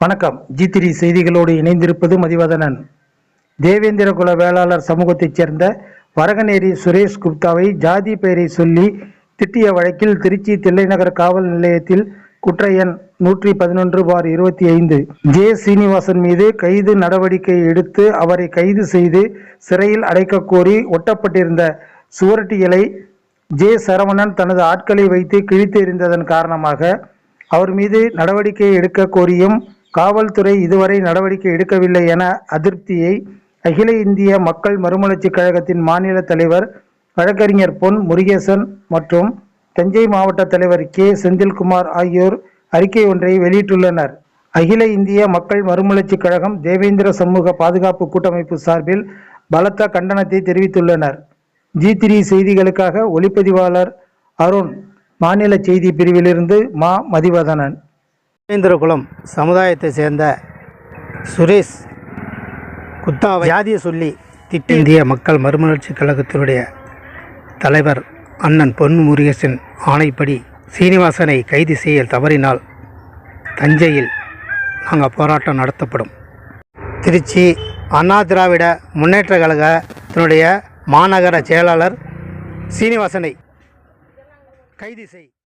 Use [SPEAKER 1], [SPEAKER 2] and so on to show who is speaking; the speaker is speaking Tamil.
[SPEAKER 1] வணக்கம். ஜி த்ரீ செய்திகளோடு இணைந்திருப்பது மதிவதனன். தேவேந்திர குல வேளாளர் சமூகத்தைச் சேர்ந்த வரகநேரி சுரேஷ் குப்தாவை ஜாதி பெயரை சொல்லி திட்டிய வழக்கில் திருச்சி தில்லைநகர் காவல் நிலையத்தில் குற்ற எண் நூற்றி பதினொன்று பார் இருபத்தி ஐந்து. ஜே சீனிவாசன் மீது கைது நடவடிக்கை எடுத்து அவரை கைது செய்து சிறையில் அடைக்கக் கோரி ஒட்டப்பட்டிருந்த சுவரட்டியலை ஜே சரவணன் தனது ஆட்களை வைத்து கிழித்து எறிந்ததன் காரணமாக அவர் மீது நடவடிக்கை எடுக்க கோரியும் காவல்துறை இதுவரை நடவடிக்கை எடுக்கவில்லை என அதிருப்தியை அகில இந்திய மக்கள் மறுமலர்ச்சிக் கழகத்தின் மாநில தலைவர் வழக்கறிஞர் பொன் முருகேசன் மற்றும் தஞ்சை மாவட்ட தலைவர் கே. செந்தில்குமார் ஆகியோர் அறிக்கை ஒன்றை வெளியிட்டுள்ளனர். அகில இந்திய மக்கள் மறுமலர்ச்சிக் கழகம் தேவேந்திர சமூக பாதுகாப்பு கூட்டமைப்பு சார்பில் பலத்த கண்டனத்தை தெரிவித்துள்ளனர். ஜி த்ரீ செய்திகளுக்காக ஒளிப்பதிவாளர் அருண் மாநில செய்தி பிரிவிலிருந்து மா. மதிவதனன்.
[SPEAKER 2] தேவேந்திரகுலம் சமுதாயத்தை சேர்ந்த சுரேஷ் குத்தாவை ஜாதியை சொல்லி திட்ட இந்திய மக்கள் மறுமலர்ச்சி கழகத்தினுடைய தலைவர் அண்ணன் பொன் முருகேசன் ஆணைப்படி சீனிவாசனை கைது செய்ய தவறினால் தஞ்சையில் நாங்கள் போராட்டம் நடத்தப்படும். திருச்சி அண்ணா திராவிட முன்னேற்ற கழகத்தினுடைய மாநகர செயலாளர் சீனிவாசனை கைது செய்